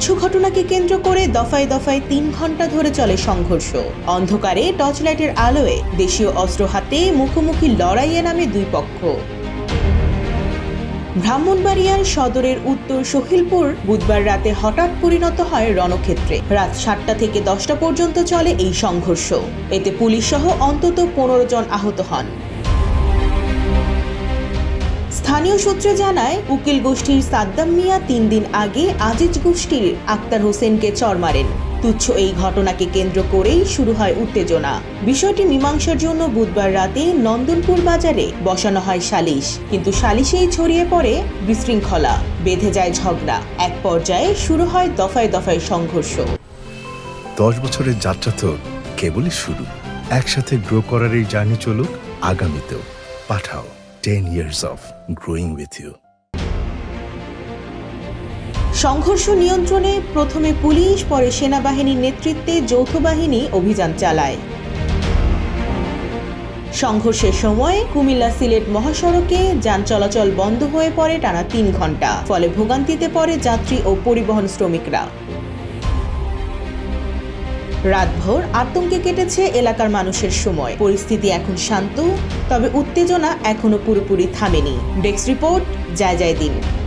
তুচ্ছ ঘটনাকে কেন্দ্র করে দফায় দফায় তিন ঘণ্টা ধরে চলে সংঘর্ষ। অন্ধকারে টর্চলাইটের আলোয় দেশীয় অস্ত্র হাতে মুখোমুখি লড়াইয়ে নামে দুই পক্ষ। ব্রাহ্মণবাড়িয়ার সদরের উত্তর সহিলপুর বুধবার রাতে হঠাৎ পরিণত হয় রণক্ষেত্রে। রাত সাতটা থেকে দশটা পর্যন্ত চলে এই সংঘর্ষ। এতে পুলিশ সহ অন্তত পনেরো জন আহত হন। স্থানীয় সূত্রে জানায়, উকিল গোষ্ঠীর সাদ্দাম মিয়া তিন দিন আগে আজিজ গোষ্ঠীর আক্তার হোসেনকে চর মারেন। তুচ্ছ এই ঘটনাকে কেন্দ্র করেই শুরু হয় উত্তেজনা। বিষয়টি মীমাংসার জন্য বুধবার রাতে নন্দনপুর বাজারে বসানো হয় সালিশ। কিন্তু সালিশেই ছড়িয়ে পড়ে বিশৃঙ্খলা, বেঁধে যায় ঝগড়া। এক পর্যায়ে শুরু হয় দফায় দফায় সংঘর্ষ। দশ বছরের যাত্রা তো কেবলই শুরু। একসাথে গ্রো করার এই জার্নি চলুক, আগামীতেও। Pathao. Ten years of growing with you সংঘর্ষ নিয়ন্ত্রণে প্রথমে পুলিশ, পরে সেনাবাহিনীর নেতৃত্বে যৌথ বাহিনী অভিযান চালায়। সংঘর্ষের সময় কুমিল্লা সিলেট মহাসড়কে যান চলাচল বন্ধ হয়ে পড়ে টানা তিন ঘণ্টা ফলে ভোগান্তিতে পড়ে যাত্রী ও পরিবহন শ্রমিকরা। রাতভর আতঙ্কে কেটেছে এলাকার মানুষের সময়। পরিস্থিতি এখন শান্ত, তবে উত্তেজনা এখনও পুরোপুরি থামেনি। ডেস্ক রিপোর্ট যায় যায় দিন।